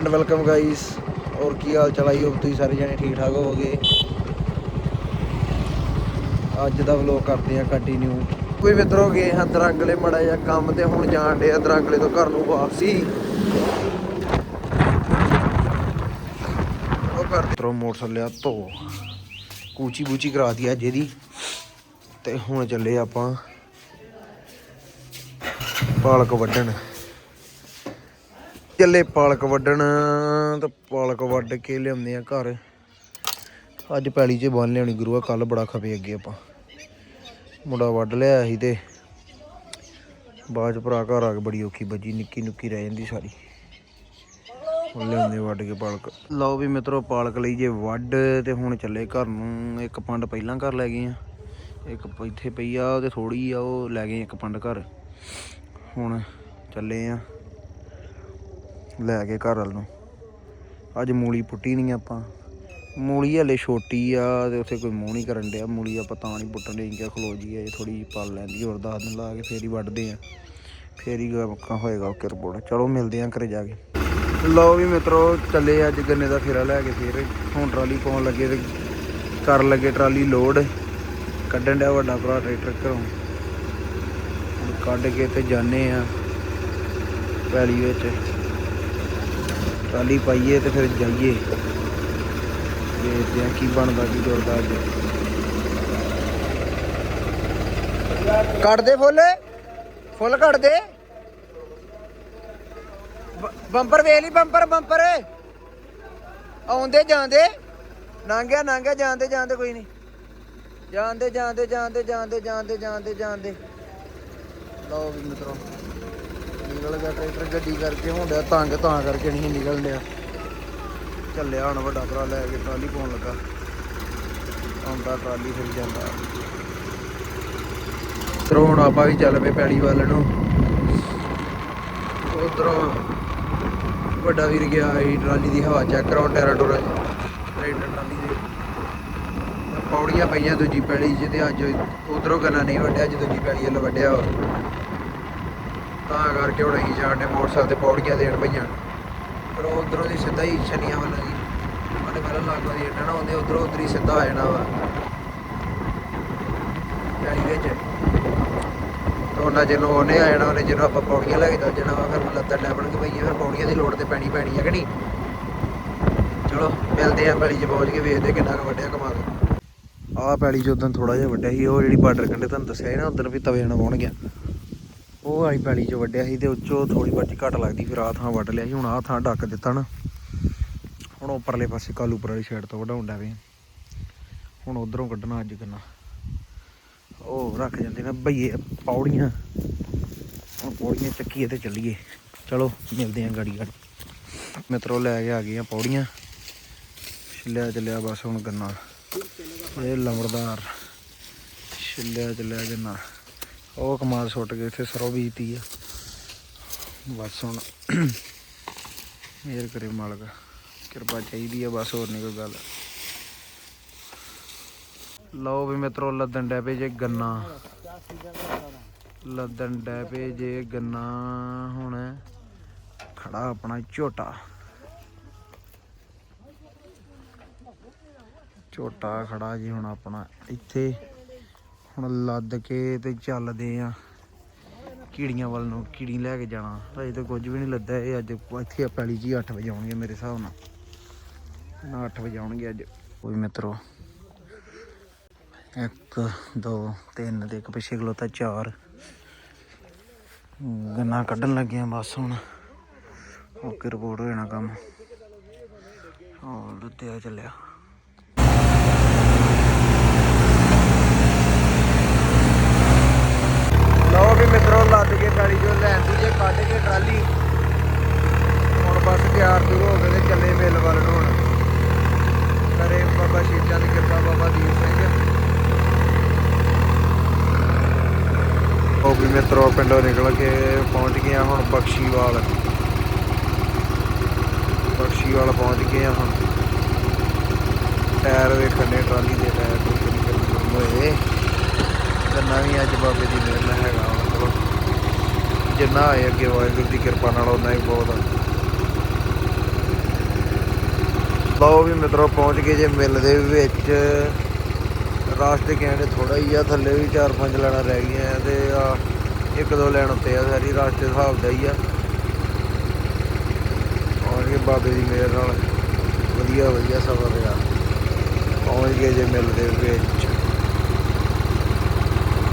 And welcome guys ਔਰ ਕੀ ਹਾਲ ਚਾਲ I hope ਤੁਸੀਂ ਸਾਰੇ ਜਣੇ ਠੀਕ ਠਾਕ ਹੋਵੋਗੇ ਅੱਜ ਦਾ ਵਲੋਗ ਕਰਦੇ ਆ ਕੰਟੀਨਿਊ ਕੋਈ ਮਿੱਤਰੋ ਗਏ ਹਾਂ ਦਰੰਗਲੇ ਮੜਾ ਜਾਂ ਕੰਮ ਤੇ ਹੁਣ ਜਾਣ ਡੇ ਆ ਦਰੰਗਲੇ ਤੋਂ ਘਰ ਨੂੰ ਵਾਪਸੀ ਉਹ ਕਰਦੇ ਤਰੋ ਮੋਟਰਸਾਈਕਲ ਲਿਆ ਧੋ। ਕੂਚੀ ਬੂਚੀ ਕਰਾ ਦਿਆ ਜਿਹਦੀ ਤੇ ਹੁਣ ਚੱਲੇ ਆਪਾਂ ਪਾਲਕ ਵੱਢਣ। ਚੱਲੇ ਪਾਲਕ ਵੱਢਣ, ਤਾਂ ਪਾਲਕ ਵੱਢ ਕੇ ਲਿਆਉਂਦੇ ਆ ਘਰ। ਅੱਜ ਪੈਲੀ 'ਚ ਬੰਨ ਲਿਆਉਣੀ ਗੁਰੂ ਆ ਕੱਲ ਬੜਾ ਖਪੇ ਅੱਗੇ ਆਪਾਂ। ਮੁੰਡਾ ਵੱਢ ਲਿਆ ਸੀ ਤੇ ਬਾਅਦ 'ਚ ਭਰਾ ਘਰ ਆ ਕੇ ਬੜੀ ਔਖੀ ਬੱਜੀ ਨਿੱਕੀ ਨੁੱਕੀ ਰਹਿ ਜਾਂਦੀ ਸਾਰੀ। ਹੁਣ ਲਿਆਉਂਦੇ ਵੱਢ ਕੇ ਪਾਲਕ। ਲਓ ਵੀ ਮਿੱਤਰੋ, ਪਾਲਕ ਲਈ ਜੇ ਵੱਢ, ਤੇ ਹੁਣ ਚੱਲੇ ਘਰ ਨੂੰ। ਇੱਕ ਪੰਡ ਪਹਿਲਾਂ ਘਰ ਲੈ ਗਏ ਆ। ਇੱਕ ਇੱਥੇ ਪਈ ਆ, ਤੇ ਥੋੜੀ ਆ, ਉਹ ਲੈ ਗਏ ਇੱਕ ਪੰਡ ਘਰ। ਹੁਣ ਚੱਲੇ ਆ। ਲੈ ਕੇ ਘਰ ਵੱਲ ਨੂੰ। ਅੱਜ ਮੂਲੀ ਪੁੱਟੀ ਨਹੀਂ ਆਪਾਂ। ਮੂਲੀ ਹਲੇ ਛੋਟੀ ਆ ਤੇ ਉੱਥੇ ਕੋਈ ਮੂੰਹ ਨਹੀਂ ਕਰਨ ਡਿਆ। ਮੂਲੀ ਆਪਾਂ ਤਾਂ ਨਹੀਂ ਪੁੱਟਣ ਦੇ ਕਿ ਖਲੋ ਜੀ ਇਹ ਥੋੜੀ ਜਿਹੀ ਪਲ ਲੈਂਦੀ ਹੋਰ 10 ਦਿਨ ਲਾ ਕੇ ਫੇਰ ਹੀ ਵੱਢਦੇ ਆ। ਫੇਰ ਹੀ ਮੱਕਾ ਹੋਏਗਾ ਓਕੇ ਰਿਪੋਰਟ। ਚਲੋ ਮਿਲਦੇ ਆ ਘਰੇ ਜਾ ਕੇ। ਲਓ ਵੀ ਮਿੱਤਰੋ, ਚੱਲੇ ਅੱਜ ਗੰਨੇ ਦਾ ਫੇਰਾ ਲੈ ਕੇ ਫੇਰ। ਹੁਣ ਟਰਾਲੀ ਪਾਉਣ ਲੱਗੇ ਤੇ ਕਰ ਲੱਗੇ ਟਰਾਲੀ ਲੋਡ। ਕੱਢਣ ਡਿਆ ਵੱਡਾ ਭਰਾ ਟਰੈਕਟਰ ਘਰੋਂ। ਕੱਢ ਕੇ ਤੇ ਜਾਣੇ ਆ ਪੈਲੀ ਵਿੱਚ। ਟਰਾਲੀ ਪਾਈਏ ਤੇ ਫਿਰ ਜਾਈਏ। ਦੇਖਦੇ ਆ ਕੀ ਬਣਦਾ ਕੀ ਜੁੜਦਾ ਅੱਜ ਕੱਢ ਦੇ ਫੁੱਲ? ਫੁੱਲ ਕੱਢ ਦੇ ਬੰਪਰ ਵੇਖ ਲਈ ਬੰਪਰ ਬੰਪਰ। ਆਉਂਦੇ ਜਾਂਦੇ। ਨਾਂਗਿਆ ਨਾਂਗਿਆ, ਜਾਂਦੇ ਜਾਂਦੇ ਕੋਈ ਨਹੀਂ। ਜਾਂਦੇ ਜਾਂਦੇ ਜਾਂਦੇ ਜਾਂਦੇ ਜਾਂਦੇ ਜਾਂਦੇ ਜਾਂਦੇ। ਲਓ ਵੀ ਮਿੱਤਰੋ। ਨਿਕਲ ਗਿਆ, ਟਰੈਕਟਰ ਗੱਡੀ ਕਰਕੇ ਹੁੰਦਿਆ ਤੰਗ ਤਾਂ ਕਰਕੇ ਨਹੀਂ ਨਿਕਲ ਡਿਆ। ਚੱਲਿਆ ਹੁਣ ਵੱਡਾ ਭਰਾ ਲੈ ਕੇ ਟਰਾਲੀ ਪਾਉਣ ਲੱਗਾ। ਆਉਂਦਾ ਟਰਾਲੀ ਫਿਰ ਜਾਂਦਾ। ਤਰੋ ਹੁਣ ਆਪਾਂ ਵੀ ਚੱਲ ਪਏ ਪੈੜੀ ਵੱਲ ਨੂੰ। ਉਧਰੋਂ ਵੱਡਾ ਵੀਰ ਗਿਆ ਸੀ, ਟਰਾਲੀ ਦੀ ਹਵਾ ਚੈੱਕ ਕਰਾਉਣ ਟੈਰਾ ਟੋਰਾ ਟਰੈਕਟਰ ਟਰਾਲੀ ਦੇ। ਪੌੜੀਆਂ ਪਈਆਂ ਦੂਜੀ ਪੈੜੀ 'ਚ ਤੇ ਅੱਜ ਉਧਰੋਂ ਗੰਨਾ ਨਹੀਂ ਵੱਢਿਆ, ਅੱਜ ਦੂਜੀ ਪੈੜੀ ਵੱਲ ਵੱਢਿਆ ਤਾਂ ਕਰਕੇ ਹੁਣ ਅਸੀਂ ਜਾਣ ਡੇ ਮੋਟਰਸਾਈਕਲ ਤੇ ਪੌੜੀਆਂ ਦੇਣ ਪਈਆਂ। ਪਰ ਉਧਰੋਂ ਦੀ ਸਿੱਧਾ ਹੀ ਛਨੀਆਂ ਵੱਲ ਜੀ। ਸਾਡੇ ਪਹਿਲਾਂ ਲਾਗੋਂ ਦੀ ਇੱਟਾਂ ਨਾ ਆਉਂਦੇ ਉਧਰੋਂ ਉਧਰ ਸਿੱਧਾ ਆ ਜਾਣਾ ਵਾ। ਪੈੜੀ ਵਿੱਚ। ਤੇ ਉਹਨਾਂ ਜਿਹਨੂੰ ਉਹਨੇ ਆ ਜਾਣਾ, ਉਹਨੇ ਜਿਹਨੂੰ ਆਪਾਂ ਪੌੜੀਆਂ ਲੈ ਕੇ ਚੱਲ ਜਾਣਾ ਵਾ, ਫਿਰ ਲੱਤਾਂ ਡੈਪਣ ਕੇ ਪਈਏ ਫਿਰ ਪੌੜੀਆਂ ਦੀ ਲੋੜ ਤੇ ਪੈਣੀ ਪੈਣੀ ਹੈ ਕਿ ਨਹੀਂ? ਚਲੋ, ਮਿਲਦੇ ਆ ਪੈਲੀ 'ਚ ਪਹੁੰਚ ਕੇ, ਵੇਖਦੇ ਕਿੰਨਾ ਕੁ ਵੱਡਿਆ ਕਮਾਲ। ਆਹ ਪੈਲੀ 'ਚ ਉਦੋਂ ਥੋੜਾ ਜਿਹਾ ਵੱਡਿਆ ਸੀ, ਉਹ ਜਿਹੜੀ ਬਾਰਡਰ ਕੰਡੇ ਤੁਹਾਨੂੰ ਦੱਸਿਆ ਸੀ ਨਾ ਉਦੋਂ ਵੀ ਤਵੇ ਨਾਲ ਵਾਹੁਣ ਉਹ ਆਈ ਪੈਲੀ 'ਚ ਵੱਡਿਆ ਸੀ ਤੇ ਉੱਚੋਂ ਥੋੜੀ ਬੱਚ ਘੱਟ ਲੱਗਦੀ, ਫਿਰ ਆਹ ਥਾਂ ਵੱਢ ਲਿਆ ਸੀ, ਹੁਣ ਆਹ ਥਾਂ ਢੱਕ ਦਿੱਤਾ ਨਾ। ਹੁਣ ਉੱਪਰਲੇ ਪਾਸੇ ਕਾਲੂਪੁਰ ਵਾਲੀ ਸਾਈਡ ਤੋਂ ਵਢਾਉਂਦਾ ਵੇ। ਹੁਣ ਉਧਰੋਂ ਕੱਢਣਾ ਅੱਜ ਕਿੰਨਾ ਉਹ ਰੱਖ ਜਾਂਦੇ ਨੇ ਭਈਏ ਪੌੜੀਆਂ। ਹੁਣ ਪੌੜੀਆਂ ਚੱਕੀਏ ਤੇ ਚੱਲੀਏ। ਚਲੋ, ਮਿਲਦੇ ਆਂ ਗਾੜੀ ਗਾੜੀ। ਮਿੱਤਰੋ, ਲੈ ਕੇ ਆ ਗਏ ਆ ਪੌੜੀਆਂ। ਛਿੱਲਿਆ ਚੱਲਿਆ ਬਸ ਹੁਣ ਗੰਨਾ ਇਹ ਲੰਬੜਦਾਰ। ਛਿੱਲਿਆ ਚੱਲਿਆ ਗੰਨਾ ਉਹ ਕਮਾਲ ਸੁੱਟ ਕੇ ਇੱਥੇ ਸਰੋਂ ਬੀਜਤੀ ਆ। ਬਸ ਹੁਣ ਮੇਰ ਕਰੇ ਮਾਲਕ, ਕਿਰਪਾ ਚਾਹੀਦੀ ਆ, ਬਸ ਹੋਰ ਨਹੀਂ ਕੋਈ ਗੱਲ। ਲਓ ਵੀ ਮਿੱਤਰੋ, ਲੱਦਣ ਡੈ ਪਏ ਜੇ ਗੰਨਾ। ਲੱਦਣ ਡੈ ਪਏ ਜੇ ਗੰਨਾ, ਹੁਣ ਖੜਾ ਆਪਣਾ ਝੋਟਾ। ਝੋਟਾ ਖੜਾ ਜੀ ਹੁਣ ਆਪਣਾ ਇੱਥੇ। ਹੁਣ ਲੱਦ ਕੇ ਤੇ ਚੱਲਦੇ ਆ। ਕੀੜੀਆਂ ਵੱਲ ਨੂੰ ਕੀੜੀ ਲੈ ਕੇ ਜਾਣਾ। ਅਜੇ ਤਾਂ ਕੁਝ ਵੀ ਨਹੀਂ ਲੱਦਾ ਇਹ ਅੱਜ ਇੱਥੇ ਪੈਲੀ ਜੀ 8 ਵਜੇ ਆਉਣਗੇ ਮੇਰੇ ਹਿਸਾਬ ਨਾਲ। ਨਾ 8 ਵਜੇ ਆਉਣਗੇ ਅੱਜ। ਕੋਈ ਮਿੱਤਰੋ, ਇੱਕ, ਦੋ, ਤਿੰਨ ਤੇ ਇੱਕ ਪਿੱਛੇ ਖਲੋਤਾ ਚਾਰ। ਗੰਨਾ ਕੱਢਣ ਲੱਗੇ ਆ ਬਸ ਹੁਣ। ਓਕੇ ਰਿਪੋਰਟ ਹੋ ਜਾਣਾ ਕੰਮ। ਹਾਂ ਲੁੱਤਿਆ ਚੱਲਿਆ ਲਓ ਵੀ ਮਿੱਤਰੋ ਲੱਦ ਕੇ ਪੈਲੀ ਜੋ ਲੈਂਦੀ ਜੇ ਕੱਢ ਕੇ ਟਰਾਲੀ। ਹੁਣ ਬਸ ਤਿਆਰ ਦੂਰ ਹੋ ਗਏ ਤੇ ਚੱਲੇ ਮਿਲ ਵੱਲ ਨੂੰ ਹੁਣ। ਕਰੇ ਬਾਬਾ ਸ਼ੀਜਾ ਦੀ ਕਿਰਪਾ, ਬਾਬਾ ਦੀਪ ਸਿੰਘ। ਉਹ ਵੀ ਮਿੱਤਰੋ ਪਿੰਡੋਂ ਨਿਕਲ ਕੇ ਪਹੁੰਚ ਗਿਆ ਹੁਣ ਬਖਸ਼ੀਵਾਲ। ਬਖਸ਼ੀਵਾਲ ਪਹੁੰਚ ਗਏ ਆ ਹੁਣ। ਟਾਇਰ ਵੇਖਣ ਨੇ ਟਰਾਲੀ ਦੇ ਟਾਇਰ। ਤੋਂ ਕਿੰਨੇ ਹੋਏ ਗੰਨਾ ਵੀ ਅੱਜ ਬਾਬੇ ਦੀ ਮਿਹਰ ਨਾਲ ਹੈਗਾ। ਜਿੰਨਾ ਆਏ ਅੱਗੇ ਵਾਹਿਗੁਰੂ ਦੀ ਕਿਰਪਾ ਨਾਲ ਉਹਨਾਂ ਹੀ ਬਹੁਤ ਆ। ਲਓ ਵੀ ਮਿੱਤਰੋ, ਪਹੁੰਚ ਗਏ ਜੇ ਮਿਲ ਦੇ ਵਿੱਚ। ਰਾਸਤੇ ਕਹਿੰਦੇ ਥੋੜਾ ਹੀ ਆ, ਥੱਲੇ ਵੀ ਚਾਰ ਪੰਜ ਲੈਣਾ ਰਹਿ ਗਈਆਂ ਤੇ ਆ ਇੱਕ ਦੋ ਲੈਣ ਉੱਤੇ ਆ ਸਾਰੀ, ਰਾਸਤੇ ਹਿਸਾਬ ਦਾ ਹੀ ਆ। ਔਰ ਇਹ ਬਾਬੇ ਦੀ ਮਿਹਰ ਨਾਲ। ਵਧੀਆ ਵਧੀਆ ਸਫ਼ਰ ਰਿਹਾ। ਪਹੁੰਚ ਗਏ ਜੇ ਮਿਲ ਦੇ ਵਿੱਚ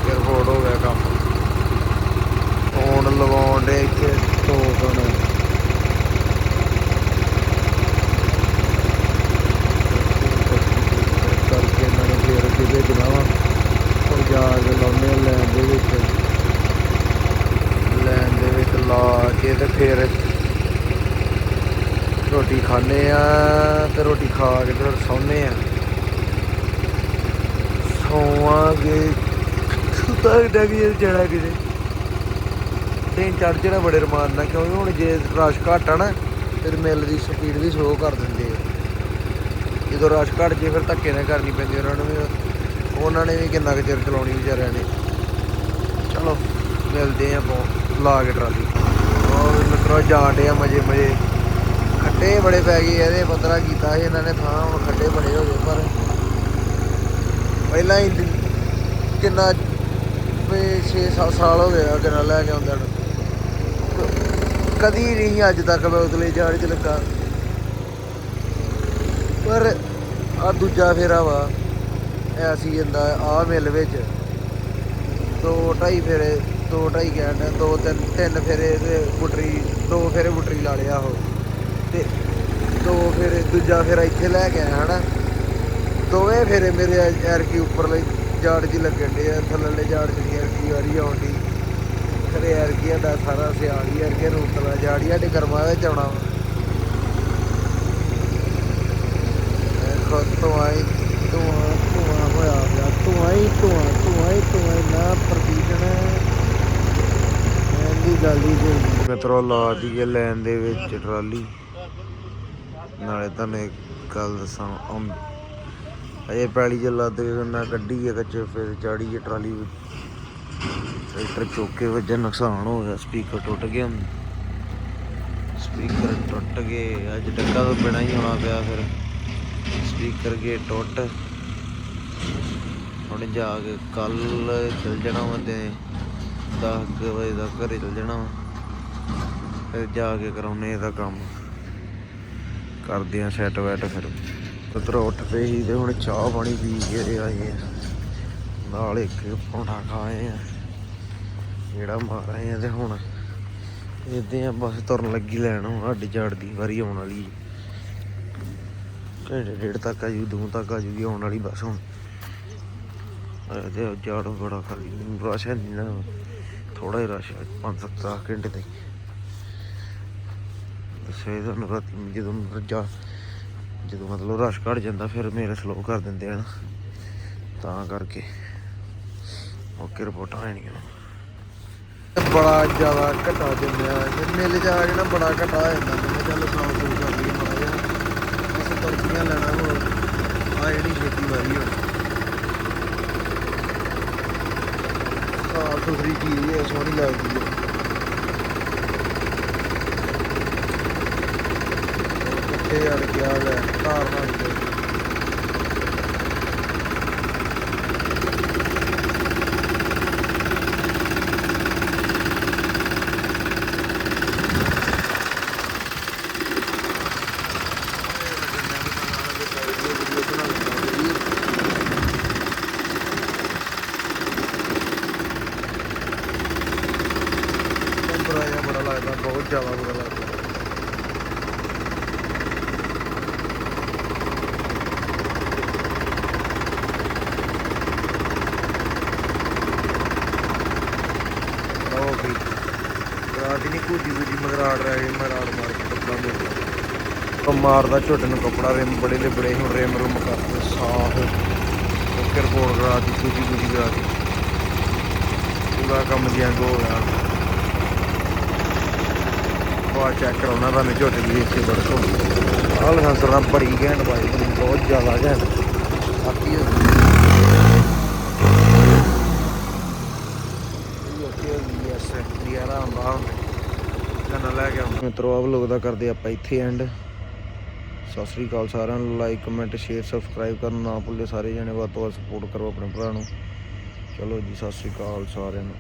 ਏਅਰਪੋਰਟ ਹੋ ਗਿਆ ਕੰਮ ਫੋਨ ਲਵਾਉਣ ਦੇ ਇੱਥੇ ਟੋਕਨ ਕਰਕੇ ਇਹਨਾਂ ਨੇ ਫੇਰ ਅੱਗੇ ਭੇਜਣਾ ਵਾ ਹੁਣ ਜਾ ਕੇ ਲਾਉਂਦੇ ਆ ਲੈਣ ਦੇ ਵਿੱਚ ਲੈਣ ਦੇ ਵਿੱਚ ਲਾ ਕੇ ਤੇ ਫਿਰ ਰੋਟੀ ਖਾਣੇ ਆ ਤੇ ਰੋਟੀ ਖਾ ਕੇ ਫਿਰ ਸੌਂਦੇ ਆ। ਸੌਵਾਂਗੇ। ਸੁਤਾ ਡਗੀ ਜਿਹੜਾ ਕਿਤੇ। ਦਿਨ ਚੜ ਜਿਹੜਾ ਬੜੇ ਰਮਾਨ ਨਾਲ, ਕਿਉਂਕਿ ਹੁਣ ਜੇ ਰਸ਼ ਘੱਟ ਆ ਨਾ, ਫਿਰ ਮਿਲ ਦੀ ਸਪੀਡ ਵੀ ਸਲੋ ਕਰ ਦਿੰਦੇ ਆ। ਜਦੋਂ ਰਸ਼ ਘੱਟ ਜੇ ਫਿਰ ਧੱਕੇ ਨਾਲ ਕਰਨੀ ਪੈਂਦੀ ਉਹਨਾਂ ਨੂੰ ਵੀ। ਉਹਨਾਂ ਨੇ ਵੀ ਕਿੰਨਾ ਕੁ ਚਿਰ ਚਲਾਉਣੀ ਵਿਚਾਰਿਆਂ ਨੇ। ਚਲੋ, ਮਿਲਦੇ ਆ ਬਹੁਤ ਲਾ ਕੇ ਟਰਾਲੀ। ਉਹ ਮਿੱਤਰੋ ਜਾਣਦੇ ਆ ਮਜੇ ਮਜੇ। ਖੱਡੇ ਬੜੇ ਪੈ ਗਏ ਇਹਦੇ ਪਤਰਾ ਕੀਤਾ ਸੀ ਇਹਨਾਂ ਨੇ ਥਾਂ ਹੁਣ ਖੱਡੇ ਬੜੇ ਹੋ ਗਏ ਪਰ ਪਹਿਲਾਂ ਹੀ ਕਿੰਨਾ 6-7 ਸਾਲ ਹੋ ਗਏ ਕਿੰਨਾ ਲੈ ਕੇ ਆਉਂਦੇ ਨੂੰ। ਕਦੀ ਨਹੀਂ ਅੱਜ ਤੱਕ ਮੈਂ ਉਤਲੇ ਜਾੜ ਚ ਲੱਗਾ। ਪਰ ਆ ਦੂਜਾ ਫੇਰਾ ਵਾ ਐਸੀ ਜਾਂਦਾ ਆ ਮਿਲ ਵਿੱਚ। ਦੋ ਢਾਈ ਫੇਰੇ, ਦੋ ਢਾਈ ਘੰਟੇ ਦੋ ਤਿੰਨ ਤਿੰਨ ਫੇਰੇ ਤੇ ਬੁਟਰੀ ਦੋ ਫੇਰੇ ਬੁਟਰੀ ਲਾ ਲਿਆ ਉਹ। ਤੇ ਦੋ ਫੇਰੇ ਦੂਜਾ ਫੇਰਾ ਇੱਥੇ ਲੈ ਕੇ ਆਇਆ, ਹਨਾ? ਦੋਵੇਂ ਫੇਰੇ ਮੇਰੇ ਐਰ ਕੀ ਉੱਪਰਲੇ ਜਾੜ ਜੀ ਲੱਗਣ ਦੇ ਆ, ਥੱਲੇਲੇ ਜਾੜ ਚ ਐਰ ਕੀ ਵਾਰੀ ਆਉਂਦੀ ਖਰੇ ਐਰ ਕੀ ਦਾ ਸਾਰਾ ਸਿਆਲੀ ਐਰ ਕੇ ਰੂਤਲਾ ਜਾੜੀ ਸਾਡੇ ਕਰਮਾ ਵਿੱਚ ਆਉਣਾ ਵਾ। ਦੇਖੋ ਧੂੰਆਂ ਧੂੰਆਂ ਧੂੰਆਂ ਹੋਇਆ ਪਿਆ, ਧੂੰਆਂ ਹੀ, ਧੂੰਆਂ ਧੂੰਆਂ ਹੀ, ਧੂੰਆਂ ਨਾ ਪ੍ਰਦੂਸ਼ਣ। ਐਂਦੀ ਗੱਲ ਹੀ ਮਿੱਤਰੋ, ਲਾ ਦੀਏ ਲੈਣ ਦੇ ਵਿੱਚ ਟਰਾਲੀ। ਨਾਲੇ ਤੁਹਾਨੂੰ ਇੱਕ ਗੱਲ ਦੱਸਾਂ ਅਜੇ ਪੈਲੀ ਚ ਲੱਦ ਕੇ ਨਾ ਕੱਢੀ ਹੈ ਕੱਚੇ ਫਿਰ ਚਾੜੀ ਹੈ ਟਰਾਲੀ ਟਰੈਕਟਰ ਚੁੱਕ ਵਜੇ, ਨੁਕਸਾਨ ਹੋ ਗਿਆ, ਸਪੀਕਰ ਟੁੱਟ ਗਿਆ। ਸਪੀਕਰ ਟੁੱਟ ਗਏ, ਅੱਜ ਡੱਕਾ ਤੋਂ ਬਿਨਾ ਹੀ ਹੋਣਾ ਪਿਆ ਫਿਰ। ਸਪੀਕਰ ਗਏ ਟੁੱਟ। ਹੁਣ ਜਾ ਕੇ ਕੱਲ ਚਲ ਜਾਣਾ ਵਾ ਤੇ 10 ਵਜੇ ਦਾ ਘਰੇ ਚਲ ਜਾਣਾ ਵਾ। ਫਿਰ ਜਾ ਕੇ ਕਰਾਉਨੇ ਇਹਦਾ ਕੰਮ। ਕਰਦੇ ਆ ਸੈਟ ਵੈਟ ਫਿਰ। ਪੁੱਤਰ ਉੱਠ ਪਏ ਸੀ ਤੇ ਹੁਣ ਚਾਹ ਪਾਣੀ ਪੀ ਕੇ ਆਏ ਆ। ਨਾਲ ਇੱਕ ਪੌਂਠਾ ਖਾਏ ਆ। ਜਿਹੜਾ ਮਾਰ ਆਏ ਆ ਤੇ ਹੁਣ ਇਦਾਂ ਆ ਬਸ ਤੁਰਨ ਲੱਗੀ ਲੈਣ ਹੁਣ ਹੱਡੀ ਝਾੜ ਦੀ ਵਾਰੀ ਆਉਣ ਵਾਲੀ। ਘੰਟੇ ਡੇਢ ਤੱਕ ਆ ਜੂ, ਦੋ ਤੱਕ ਆ ਜੂਗੀ ਆਉਣ ਵਾਲੀ ਬਸ ਹੁਣ। ਅਰੇ ਤੇ ਝਾੜ ਬੜਾ ਖਾਲੀ, ਰਸ਼ ਹੈ ਨਹੀਂ ਨਾ। ਥੋੜਾ ਹੀ ਰਸ਼ ਹੈ, ਪੰਜ ਸੱਤ ਦਸ ਘੰਟੇ ਤੱਕ ਸਵੇਰ ਤੁਹਾਨੂੰ ਰਾਤੀ ਜਦੋਂ ਜਾ ਜਦੋਂ ਮਤਲਬ ਰਸ਼ ਘਟ ਜਾਂਦਾ, ਫਿਰ ਮੇਰੇ ਸਲੋ ਕਰ ਦਿੰਦੇ ਹਨ ਤਾਂ ਕਰਕੇ ਓਕੇ ਰਿਪੋਰਟਾਂ ਆਣੀਆਂ ਬੜਾ ਜ਼ਿਆਦਾ ਘਟਾ ਜੰਮਿਆ ਜੇ ਜਾ ਜਿਹੜਾ ਬੜਾ ਘਟਾ ਹੋ ਜਾਂਦਾ, ਮੈਂ ਕਿਹਾ ਚੱਲ ਸਾਫ਼ ਸੂਫ ਕਰ ਲਈਏ ਮਾੜਾ ਜਿਹਾ। ਬਸ ਲੈਣਾ ਹੋਰ ਆ ਜਿਹੜੀ ਛੇਤੀ ਵਾਰੀ ਹੁਣ ਸਾਫ਼ ਸੁਥਰੀ ਚੀਜ਼ ਹੈ ਸੋਹਣੀ ਲੱਗਦੀ ਹੈ। ਕਿੱਥੇ ਅੜ ਗਿਆ ਲੈ ਧਾਰ ਬਣ ਗਈ ਬੁਰਾ ਜਿਹਾ ਬੜਾ ਲੱਗਦਾ ਬਹੁਤ ਜ਼ਿਆਦਾ ਬੁਰਾ ਲੱਗਦਾ। ਲਓ ਵੀ ਰਾਤ ਨਹੀਂ ਕੂਦੀ ਕੂਦੀ ਮਗਰਾੜ ਰਹਿ ਮਗਰਾੜ ਮਾਰ ਕੇ ਕੱਪੜਾ ਮਿਲ ਗਿਆ ਮਾਰਦਾ ਝੋਟੇ ਨੂੰ ਕੱਪੜਾ, ਰਿਮ ਬੜੇ ਦੇ ਬੜੇ ਹੁਣ ਰਿਮ ਰੁਮ ਕਰਦੇ, ਸਾਫ਼। ਓਕੇ ਰਿਪੋਰਟ ਦੀ ਕੂਦੀ ਕੂਦੀ ਕਰਾ ਪੂਰਾ ਕੰਮ ਜਿਹਾ ਹੋ ਗਿਆ। ਬਾਅਦ ਚੈੱਕ ਕਰਾਉਣਾ, ਤੁਹਾਨੂੰ ਝੋਟੇ ਦੀ ਇੱਥੇ ਵਰਤੋਂ ਆਹ ਲਾਇਸੈਂਸ ਬੜੀ ਘੈਂਟ ਬਾਈ ਬਹੁਤ ਜ਼ਿਆਦਾ ਘੈਂਟ। ਬਾਕੀ ਯੈਸ ਲੈ ਕੇ ਆਉਂਦਾ। ਮਿੱਤਰੋ ਆਪ ਲੋਕ ਦਾ ਕਰਦੇ ਆਪਾਂ ਇੱਥੇ ਐਂਡ ਸਤਿ ਸ੍ਰੀ ਅਕਾਲ ਸਾਰਿਆਂ ਨੂੰ। ਲਾਈਕ ਕਮੈਂਟ ਸ਼ੇਅਰ ਸਬਸਕ੍ਰਾਈਬ ਕਰਨਾ ਨਾ ਭੁੱਲੇ। ਸਾਰੇ ਜਣੇ ਵੱਧ ਤੋਂ ਵੱਧ ਸਪੋਰਟ ਕਰੋ ਆਪਣੇ ਭਰਾ ਨੂੰ। ਚਲੋ ਜੀ, ਸਤਿ ਸ੍ਰੀ ਅਕਾਲ ਸਾਰਿਆਂ ਨੂੰ।